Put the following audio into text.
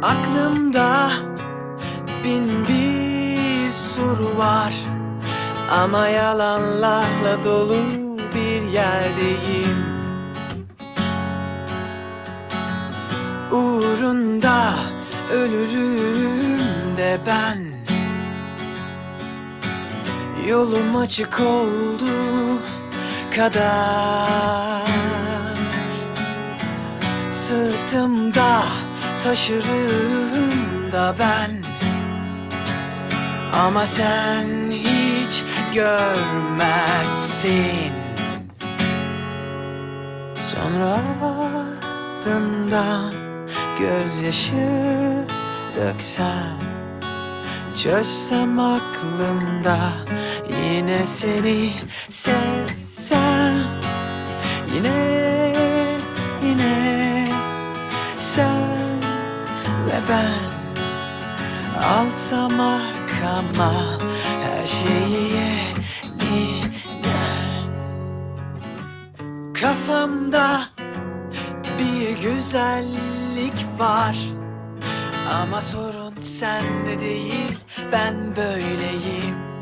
Kafamda bin bir soru var. Ama yalanlarla dolu bir yerdeyim. Uğrunda ölürüm de ben. Yolum açık oldu kadar. Sırtımda taşırım da ben. Ama sen hiç görmezsin. Sonra ardından gözyaşı döksem Çözsem aklımda yine seni sevsem. Yine yine sen ve ben Alsam arkama her şeyi yeniden Kafamda bir güzellik var. Ama sorun sende değil ben böyleyim